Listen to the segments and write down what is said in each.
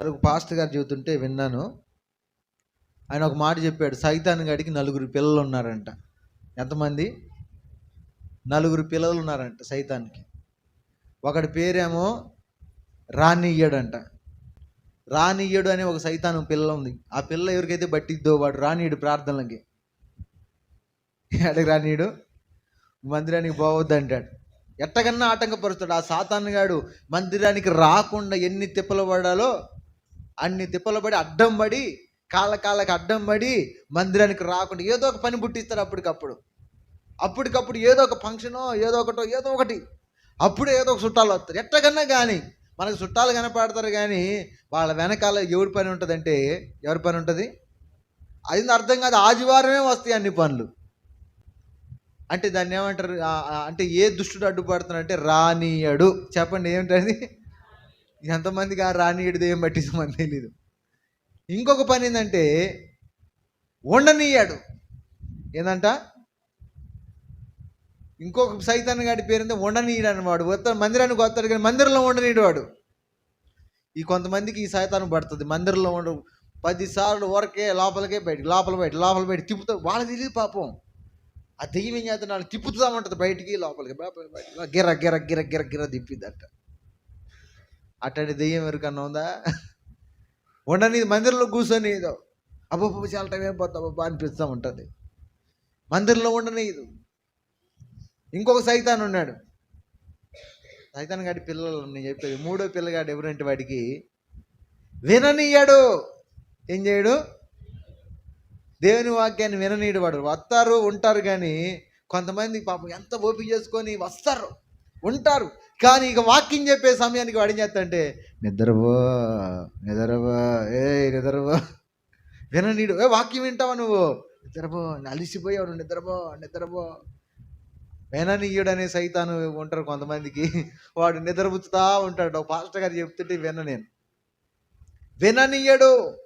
ఒక పాస్టర్ గారు చెబుతుంటే విన్నాను. ఆయన ఒక మాట చెప్పాడు సైతాన్ గడికి నలుగురు పిల్లలు ఉన్నారంట. ఎంతమంది? నలుగురు పిల్లలు ఉన్నారంట సైతాన్కి. ఒకడి పేరేమో రానియ్యడంట. రానియ్యడు అనే ఒక సైతాను పిల్ల ఉంది. ఆ పిల్ల ఎవరికైతే బట్టిద్దో వాడు రానియుడు ప్రార్థనలకి. ఎడకి రానియుడు మందిరానికి పోవద్దు అంటాడు. ఎట్టకన్నా ఆటంకపరుస్తాడు. ఆ సాతానుగాడు మందిరానికి రాకుండా ఎన్ని తిప్పలు పడాలో అన్ని తిప్పలు పడి అడ్డం పడి కాళ్ళ కాళ్ళకి అడ్డం పడి మందిరానికి రాకుండా ఏదో ఒక పని పుట్టిస్తారు అప్పటికప్పుడు. అప్పటికప్పుడు ఏదో ఒక ఫంక్షనో ఏదో ఒకటో ఏదో ఒకటి. అప్పుడే ఏదో ఒక చుట్టాలు వస్తారు. ఎట్టకన్నా కానీ మనకు చుట్టాలు కనపడతారు కానీ వాళ్ళ వెనకాల ఎవరి పని ఉంటుందంటే ఎవరి పని ఉంటుంది? అది అర్థం కాదు. ఆదివారమే వస్తాయి అన్ని పనులు. అంటే దాన్ని ఏమంటారు? అంటే ఏ దుష్టుడు అడ్డుపడుతున్నాడు అంటే రానీయడు. చెప్పండి ఏమిటది? ఎంతమందికి ఆ రానీయుడిది ఏం పట్టింది తెలీదు. ఇంకొక పని ఏంటంటే ఉండనీయాడు ఏందంట? ఇంకొక సైతాన్ గారి పేరుంది ఉండనీయడు అన్నవాడు వస్తాడు మందిరానికి వస్తాడు కానీ మందిరంలో ఉండనీయడు వాడు. ఈ కొంతమందికి ఈ సైతానం పడుతుంది. మందిరంలో ఉండ పదిసార్లు ఊరకే లోపలికే బయటికి లోపల బయట లోపల బయట తిప్పుతా వాళ్ళకి తెలియదు పాపం. ఆ దెయ్యం ఏం చేస్తుంది వాళ్ళు తిప్పుతామంటుంది బయటికి లోపలికి లోపలికి బయటికి. గిర గిర గిర గిర గిర తిప్పిద్దంట. అట్టడి దెయ్యం ఎవరికన్నా ఉందా? ఉండని మందిరంలో కూర్చొని ఏదో అబ్బబ్బ చాలా టైం అయిపోతా అబ్బా అనిపిస్తూ ఉంటుంది. మందిరంలో ఉండనీయదు ఇంకొక సైతాన్ ఉన్నాడు. సైతాన్ గాడి పిల్లలు నేను చెప్పేది మూడో పిల్లగాడు ఎవరంటే వాడికి? విననీయాడు. ఏం చేయడు? దేవుని వాక్యాన్ని విననీయడు వాడు. వస్తారు ఉంటారు కానీ కొంతమంది పాపం ఎంత ఓపిక చేసుకొని వస్తారు. ఉంటారు. కానీ ఇక వాక్యం చెప్పే సమయానికి వాడు ఏం చేస్తాడంటే నిద్రవో నిద్రవో ఏ నిద్రవో విననీడు. ఏ వాక్యం వింటావా నువ్వు? నిద్రపో అలిసిపోయావు నిద్రపో నిద్రపో. విననీయుడు అనే సైతాను ఉంటారు కొంతమందికి. వాడు నిద్రపుచ్చుతా ఉంటాడు. పాస్టర్ గారు చెప్తుంటే విన నేను. విననీయడు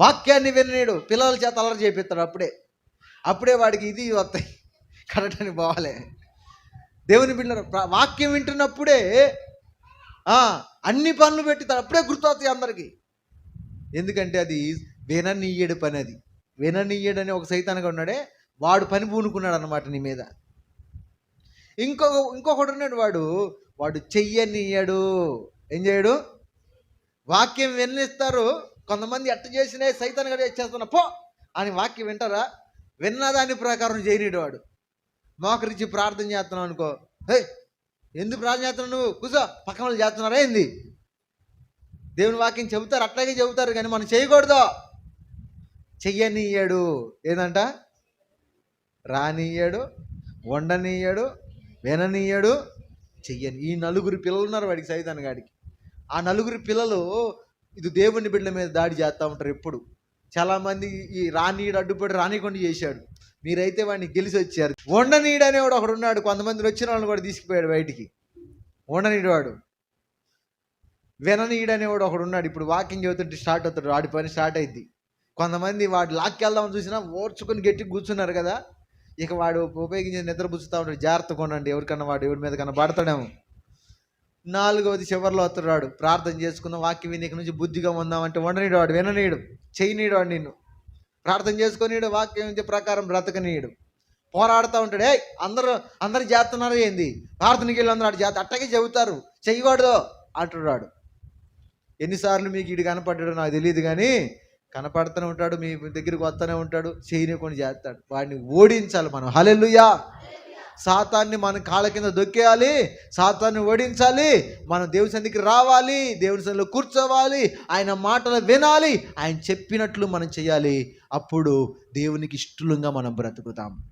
వాక్యాన్ని విననీయడు పిల్లల చేత అలర చేపిస్తాడు అప్పుడే. అప్పుడే వాడికి ఇది వస్తాయి. కరెక్ట్ అని బాగాలే దేవుని బిడ్డలు వాక్యం వింటున్నప్పుడే అన్ని పనులు పెట్టుతారు అప్పుడే గుర్తొస్తాయి అందరికీ. ఎందుకంటే అది విననీయడు పని అది. విననీయడు అని ఒక సైతానుగా ఉన్నాడే వాడు పని పూనుకున్నాడు అనమాట నీ మీద. ఇంకొక ఇంకొకడు ఉన్నాడు వాడు వాడు చెయ్యనీయడు. ఏం చేయడు? వాక్యం వినిస్తారు కొంతమంది ఎట్ట చేసినా సైతాన్ గడి చేస్తున్నా పో అని వాక్యం వింటారా? విన్న దాని ప్రకారం చేయనీడు వాడు. మోకరించి ప్రార్థన చేస్తున్నావు అనుకో హే ఎందుకు ప్రార్థన చేస్తున్నావు నువ్వు? కూర్చో పక్కన వాళ్ళు చేస్తున్నారా ఏంది? దేవుని వాక్యం చెబుతారు అట్లాగే చెబుతారు కానీ మనం చేయకూడదు. చెయ్యనియ్యాడు ఏదంట? రానియ్యాడు వండనీయడు విననీయడు చెయ్యని. ఈ నలుగురు పిల్లలు ఉన్నారు వాడికి సైతాన్ గాడికి. ఆ నలుగురు పిల్లలు ఇది దేవుని బిడ్డల మీద దాడి చేస్తూ ఉంటారు ఎప్పుడు. చాలామంది ఈ రానీయుడు అడ్డుపడి రానికుండా చేశాడు. మీరైతే వాడిని గెలిచి వచ్చారు ఉండనీడు అనేవాడు ఒకడు ఉన్నాడు. కొంతమంది వచ్చిన వాళ్ళని కూడా తీసుకుపోయాడు బయటికి. వండనీయుడు వాడు అనేవాడు ఒకడు ఉన్నాడు. ఇప్పుడు వాకింగ్ చదువుతుంటే స్టార్ట్ అవుతాడు. వాడి పని స్టార్ట్ అయింది కొంతమంది వాడు లాక్కెళ్దామని చూసినా ఓర్చుకొని గట్టి కూర్చున్నారు కదా. ఇక వాడు ఉపయోగించి నిద్రపుచ్చుతూ ఉంటాడు. జాగ్రత్తగా ఉండండి ఎవరికన్నా వాడు ఎవరి మీద కన్నా పడతాడేమో. నాలుగవది చివరిలో వస్తాడు వాడు. ప్రార్థన చేసుకున్న వాక్యం విని నుంచి బుద్ధిగా ఉందామంటే వండనీడు వాడు విననీడు చేయనీడు వాడు నిన్ను. ప్రార్థన చేసుకునేడు వాక్యం ప్రకారం బ్రతకనీయుడు. పోరాడుతూ ఉంటాడు. ఏ అందరూ అందరు చేస్తున్నారు ఏంది? ప్రార్థనకి వెళ్ళి అందరూ చేత అట్టగే చెబుతారు. చెయ్యకూడదు అంటున్నాడు. ఎన్నిసార్లు మీకు ఇటు కనపడ్డాడో నాకు తెలియదు కానీ కనపడుతూనే ఉంటాడు మీ దగ్గరికి వస్తూనే ఉంటాడు చేయనికొని చేస్తాడు. వాడిని ఓడించాలి మనం. హలెల్లుయా! సాతాన్ని మన కాళ్ళ కింద దొక్కేయాలి సాతాన్ని ఓడించాలి మనం దేవుని సన్నిధికి రావాలి దేవుని సన్నిధిలో కూర్చోవాలి ఆయన మాటలు వినాలి ఆయన చెప్పినట్లు మనం చేయాలి. అప్పుడు దేవునికి ఇష్టలుగా మనం బ్రతుకుతాం.